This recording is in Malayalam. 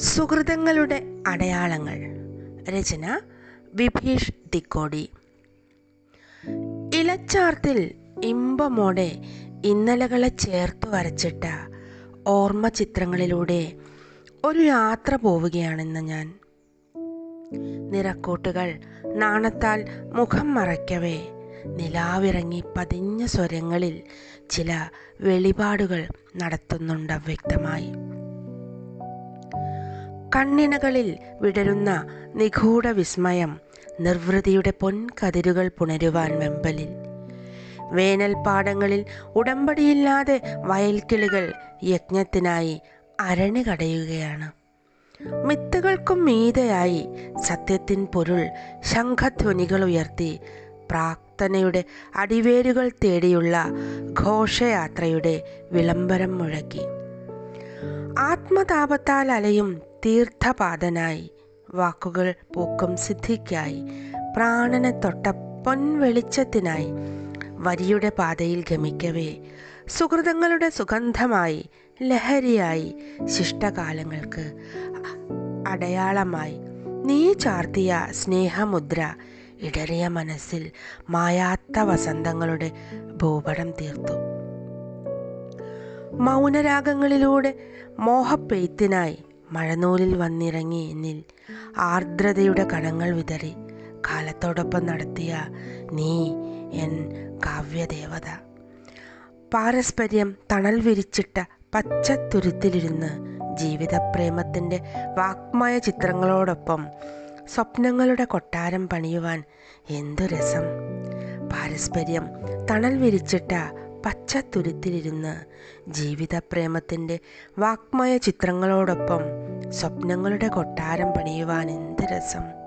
സുഹൃതങ്ങളുടെ അടയാളങ്ങൾ. രചന വിഭീഷ് തിക്കോടി ഇലച്ചാർത്തിൽ ഇമ്പമോടെ ഇന്നലകളെ ചേർത്ത് വരച്ചിട്ട ഓർമ്മ ചിത്രങ്ങളിലൂടെ ഒരു യാത്ര പോവുകയാണെന്ന് ഞാൻ. നിറക്കൂട്ടുകൾ നാണത്താൽ മുഖം മറയ്ക്കവേ. നിലാവിറങ്ങി പതിഞ്ഞ സ്വരങ്ങളിൽ ചില വെളിപാടുകൾ നടത്തുന്നുണ്ട് അവ്യക്തമായി കണ്ണിണകളിൽ വിടരുന്ന നിഗൂഢ വിസ്മയം നിർവൃതിയുടെ പൊൻകതിരുകൾ പുണരുവാൻ വെമ്പലിൽ. വേനൽപ്പാടങ്ങളിൽ ഉടമ്പടിയില്ലാതെ വയൽക്കിളികൾ യജ്ഞത്തിനായി അരണി കടയുകയാണ്. മിത്തുകൾക്കും മീതയായി സത്യത്തിൻ പൊരുൾ ശംഖധ്വനികൾ ഉയർത്തി പ്രാക്തനയുടെ അടിവേരുകൾ തേടിയുള്ള ഘോഷയാത്രയുടെ വിളംബരം മുഴക്കി. ആത്മതാപത്താൽ അലയും തീർത്ഥപാതനായി വാക്കുകൾ പൂക്കും സിദ്ധിക്കായി. പ്രാണനെ തൊട്ട പൊൻവെളിച്ചത്തിനായി വരിയുടെ പാതയിൽ ഗമിക്കവേ. സുഹൃതങ്ങളുടെ സുഗന്ധമായി ലഹരിയായി ശിഷ്ടകാലങ്ങൾക്ക് അടയാളമായി. നീ ചാർത്തിയ സ്നേഹമുദ്ര ഇടറിയ മനസ്സിൽ മായാത്ത വസന്തങ്ങളുടെ ഭൂപടം തീർത്തു. മൗനരാഗങ്ങളിലൂടെ മോഹപ്പെയ്ത്തിനായി മഴനൂലിൽ വന്നിറങ്ങി എന്നിൽ ആർദ്രതയുടെ കണങ്ങൾ വിതറി. കാലത്തോടൊപ്പം നടത്തിയ നീ എൻ കാവ്യദേവത. പാരസ്പര്യം തണൽ വിരിച്ചിട്ട പച്ച തുരുത്തിലിരുന്ന് ജീവിതപ്രേമത്തിന്റെ വാക്മായ ചിത്രങ്ങളോടൊപ്പം സ്വപ്നങ്ങളുടെ കൊട്ടാരം പണിയുവാൻ എന്തു രസം. പാരസ്പര്യം തണൽ വിരിച്ചിട്ട പച്ച തുരുത്തിലിരുന്ന് ജീവിതപ്രേമത്തിന്റെ വാക്മയ ചിത്രങ്ങളോടൊപ്പം സ്വപ്നങ്ങളുടെ കൊട്ടാരം പണിയുവാൻ എന്ത് രസം.